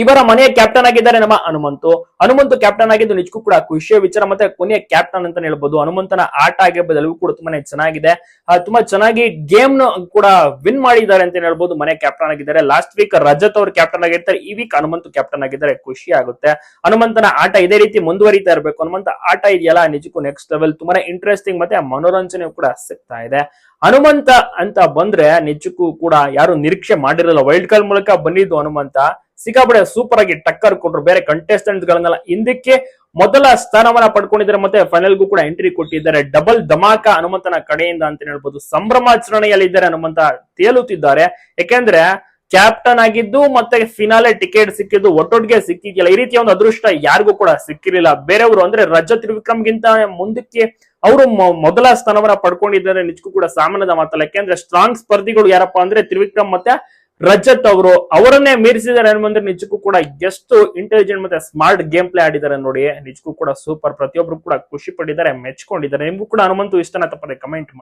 ಇವರ ಮನೆಯ ಕ್ಯಾಪ್ಟನ್ ಆಗಿದ್ದಾರೆ ನಮ್ಮ ಹನುಮಂತು. ಹನುಮಂತು ಕ್ಯಾಪ್ಟನ್ ಆಗಿದ್ದು ನಿಜಕ್ಕೂ ಕೂಡ ಖುಷಿಯ ವಿಚಾರ ಮತ್ತೆ ಕೊನೆಯ ಕ್ಯಾಪ್ಟನ್ ಅಂತ ಹೇಳ್ಬೋದು. ಹನುಮಂತನ ಆಟ ಆಗಿರ್ಬೋದು, ಎಲ್ಲವೂ ಕೂಡ ತುಂಬಾನೇ ಚೆನ್ನಾಗಿದೆ. ತುಂಬಾ ಚೆನ್ನಾಗಿ ಗೇಮ್ನ ಕೂಡ ವಿನ್ ಮಾಡಿದ್ದಾರೆ ಅಂತ ಹೇಳ್ಬೋದು. ಮನೆ ಕ್ಯಾಪ್ಟನ್ ಆಗಿದ್ದಾರೆ. ಲಾಸ್ಟ್ ವೀಕ್ ರಜತ್ ಅವರು ಕ್ಯಾಪ್ಟನ್ ಆಗಿರ್ತಾರೆ. ಈ ವೀಕ್ ಹನುಮಂತು ಕ್ಯಾಪ್ಟನ್ ಆಗಿದ್ದಾರೆ. ಖುಷಿ ಆಗುತ್ತೆ. ಹನುಮಂತನ ಆಟ ಇದೇ ರೀತಿ ಮುಂದುವರಿತಾ ಇರಬೇಕು. ಹನುಮಂತ ಆಟ ಇದೆಯಲ್ಲ, ನಿಜಕ್ಕೂ ನೆಕ್ಸ್ಟ್ ಲೆವೆಲ್ ತುಂಬಾನೇ ಇಂಟ್ರೆಸ್ಟಿಂಗ್ ಮತ್ತೆ ಮನೋರಂಜನೆ ಕೂಡ ಸಿಗ್ತಾ ಇದೆ. ಹನುಮಂತ ಅಂತ ಬಂದ್ರೆ ನಿಜಕ್ಕೂ ಕೂಡ ಯಾರು ನಿರೀಕ್ಷೆ ಮಾಡಿರಲ್ಲ. ವೈಲ್ಡ್ ಕಾರ್ಡ್ ಮೂಲಕ ಬಂದಿದ್ದು ಹನುಮಂತ. ಸಿಕ್ಕಾಪಡೆ ಸೂಪರ್ ಆಗಿ ಟಕ್ಕರ್ ಕೊಟ್ರು. ಬೇರೆ ಕಂಟೆಸ್ಟೆಂಟ್ ಗಳನ್ನೆಲ್ಲ ಹಿಂದಕ್ಕೆ ಮೊದಲ ಸ್ಥಾನವನ್ನ ಪಡ್ಕೊಂಡಿದ್ದಾರೆ ಮತ್ತೆ ಫೈನಲ್ಗೂ ಕೂಡ ಎಂಟ್ರಿ ಕೊಟ್ಟಿದ್ದಾರೆ. ಡಬಲ್ ಧಮಾಕ ಹನುಮಂತನ ಕಡೆಯಿಂದ ಅಂತ ಹೇಳ್ಬೋದು. ಸಂಭ್ರಮಾಚರಣೆಯಲ್ಲಿದ್ದಾರೆ ಹನುಮಂತ ತೇಲುತ್ತಿದ್ದಾರೆ. ಯಾಕೆಂದ್ರೆ ಕ್ಯಾಪ್ಟನ್ ಆಗಿದ್ದು ಮತ್ತೆ ಫಿನಾಲೆ ಟಿಕೆಟ್ ಸಿಕ್ಕಿದ್ದು ಒಟ್ಟೊಟ್ಟಿಗೆ ಸಿಕ್ಕಿದ್ಯಲ್ಲ. ಈ ರೀತಿಯ ಒಂದು ಅದೃಷ್ಟ ಯಾರಿಗೂ ಕೂಡ ಸಿಕ್ಕಿರಲಿಲ್ಲ. ಬೇರೆಯವರು ಅಂದ್ರೆ ರಜತ್ ತ್ರಿವಿಕ್ರಮ್ಗಿಂತ ಮುಂದಕ್ಕೆ ಅವರು ಮೊದಲ ಸ್ಥಾನವನ್ನ ಪಡ್ಕೊಂಡಿದ್ದಾರೆ. ನಿಜಕ್ಕೂ ಕೂಡ ಸಾಮಾನ್ಯದ ಮಾತಲ್ಲ. ಯಾಕೆಂದ್ರೆ ಸ್ಟ್ರಾಂಗ್ ಸ್ಪರ್ಧಿಗಳು ಯಾರಪ್ಪ ಅಂದ್ರೆ ತ್ರಿವಿಕ್ರಮ್ ಮತ್ತೆ ರಜತ್ ಅವರು ಅವರನ್ನೇ ಮೀರಿಸಿದ್ದಾರೆ ಅನ್ಬಂದ್ರೆ ನಿಜಕ್ಕೂ ಕೂಡ ಎಷ್ಟು ಇಂಟೆಲಿಜೆಂಟ್ ಮತ್ತೆ ಸ್ಮಾರ್ಟ್ ಗೇಮ್ ಪ್ಲೇ ಆಡಿದ್ದಾರೆ ನೋಡಿ, ನಿಜಕ್ಕೂ ಕೂಡ ಸೂಪರ್ ಪ್ರತಿಯೊಬ್ಬರು ಕೂಡ ಖುಷಿ ಪಟ್ಟಿದ್ದಾರೆ, ಮೆಚ್ಕೊಂಡಿದ್ದಾರೆ. ನಿಮ್ಗೂ ಕೂಡ ಹನುಮಂತು ಇಷ್ಟನ ತಪ್ಪದೆ ಕಮೆಂಟ್